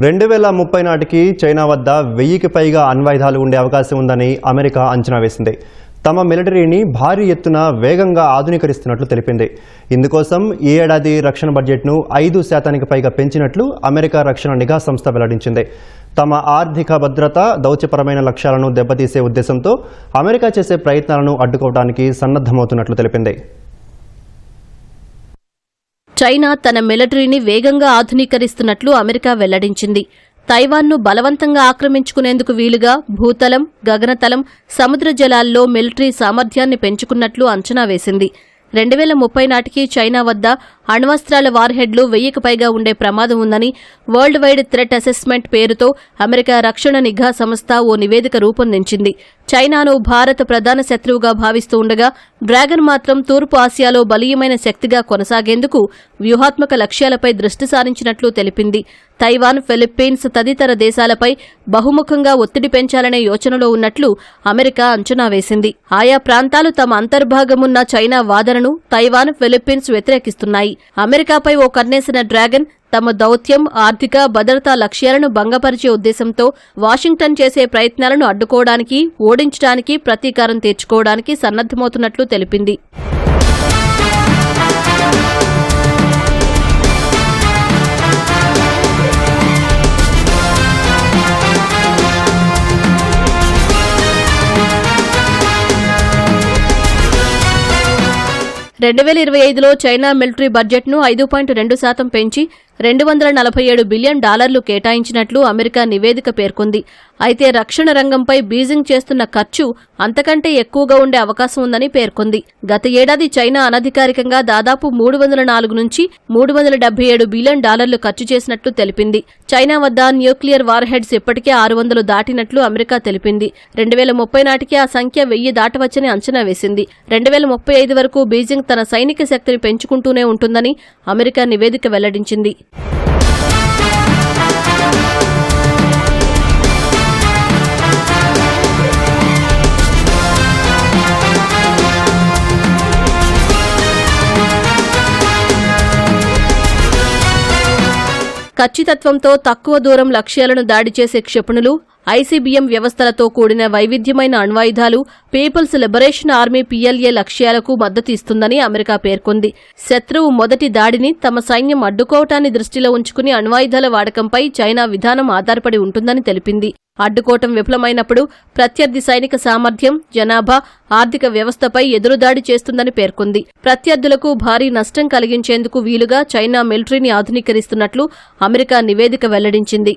రెండు వేల ముప్పై నాటికి చైనా వద్ద వెయ్యికి పైగా అణ్వాయుధాలు ఉండే అవకాశం ఉందని అమెరికా అంచనా వేసింది. తమ మిలిటరీని భారీ ఎత్తున వేగంగా ఆధునీకరిస్తున్నట్లు తెలిపింది. ఇందుకోసం ఈ ఏడాది రక్షణ బడ్జెట్ను ఐదు శాతానికి పైగా పెంచినట్లు అమెరికా రక్షణ నిఘా సంస్థ వెల్లడించింది. తమ ఆర్థిక భద్రత దౌత్యపరమైన లక్ష్యాలను దెబ్బతీసే ఉద్దేశంతో అమెరికా చేసే ప్రయత్నాలను అడ్డుకోవడానికి సన్నద్ధమవుతున్నట్లు తెలిపింది. చైనా తన మిలిటరీని వేగంగా ఆధునీకరిస్తున్నట్లు అమెరికా వెల్లడించింది. తైవాన్ను బలవంతంగా ఆక్రమించుకునేందుకు వీలుగా భూతలం గగనతలం సముద్ర జలాల్లో మిలిటరీ సామర్థ్యాన్ని పెంచుకున్నట్లు అంచనా వేసింది. రెండు వేల ముప్పై నాటికి చైనా వద్ద అణ్వస్త్రాల వార్హెడ్లు వెయ్యికి పైగా ఉండే ప్రమాదం ఉందని వరల్డ్ వైడ్ థ్రెట్ అసెస్మెంట్ పేరుతో అమెరికా రక్షణ నిఘా సంస్థ ఓ నివేదిక రూపొందించింది. చైనాను భారత ప్రధాన శత్రువుగా భావిస్తూ ఉండగా డ్రాగన్ మాత్రం తూర్పు ఆసియాలో బలీయమైన శక్తిగా కొనసాగేందుకు వ్యూహాత్మక లక్ష్యాలపై దృష్టి సారించినట్లు తెలిపింది. తైవాన్ ఫిలిప్పీన్స్ తదితర దేశాలపై బహుముఖంగా ఒత్తిడి పెంచాలనే యోచనలో ఉన్నట్లు అమెరికా అంచనా వేసింది. ఆయా ప్రాంతాలు తమ అంతర్భాగమున్న చైనా వాదనను తైవాన్ ఫిలిప్పీన్స్ వ్యతిరేకిస్తున్నాయి. అమెరికాపై ఓ కన్నేసిన డ్రాగన్ తమ దౌత్యం ఆర్థిక భద్రతా లక్ష్యాలను భంగపరిచే ఉద్దేశంతో వాషింగ్టన్ చేసే ప్రయత్నాలను అడ్డుకోవడానికి ఓడించడానికి ప్రతీకారం తీర్చుకోవడానికి సన్నద్దమవుతున్నట్లు తెలిపింది. రెండు వేల ఇరవై ఐదులో చైనా మిలిటరీ బడ్జెట్ను ఐదు పాయింట్ రెండు శాతం పెంచి రెండు వందల నలభై ఏడు బిలియన్ డాలర్లు కేటాయించినట్లు అమెరికా నివేదిక పేర్కొంది. అయితే రక్షణ రంగంపై బీజింగ్ చేస్తున్న ఖర్చు అంతకంటే ఎక్కువగా ఉండే అవకాశం ఉందని పేర్కొంది. గత ఏడాది చైనా అనధికారికంగా దాదాపు మూడు వందల నాలుగు నుంచి మూడు వందల డెబ్బై ఏడు బిలియన్ డాలర్లు ఖర్చు చేసినట్లు తెలిపింది. చైనా వద్ద న్యూక్లియర్ వార్ హెడ్స్ ఇప్పటికే ఆరు వందలు దాటినట్లు అమెరికా తెలిపింది. రెండు వేల ముప్పై నాటికి ఆ సంఖ్య వెయ్యి దాటవచ్చని అంచనా వేసింది. రెండు వేల ముప్పై ఐదు వరకు బీజింగ్ తన సైనిక శక్తిని పెంచుకుంటూనే ఉంటుందని అమెరికా నివేదిక వెల్లడించింది. ఖచ్చితత్వంతో తక్కువ దూరం లక్ష్యాలను దాడి చేసే క్షిపణులు ఐసీబీఎం వ్యవస్థలతో కూడిన వైవిధ్యమైన అణ్వాయుధాలు పీపుల్స్ లిబరేషన్ ఆర్మీ పీఎల్ఏ లక్ష్యాలకు మద్దతు ఇస్తుందని అమెరికా పేర్కొంది. శత్రువు మొదటి దాడిని తమ సైన్యం అడ్డుకోవటాన్ని దృష్టిలో ఉంచుకుని అణ్వాయుధాల వాడకంపై చైనా విధానం ఆధారపడి ఉంటుందని తెలిపింది. అడ్డుకోవటం విఫలమైనప్పుడు ప్రత్యర్థి సైనిక సామర్థ్యం జనాభా ఆర్థిక వ్యవస్థపై ఎదురుదాడి చేస్తుందని పేర్కొంది. ప్రత్యర్థులకు భారీ నష్టం కలిగించేందుకు వీలుగా చైనా మిలిటరీని ఆధునీకరిస్తున్నట్లు అమెరికా నివేదిక వెల్లడించింది.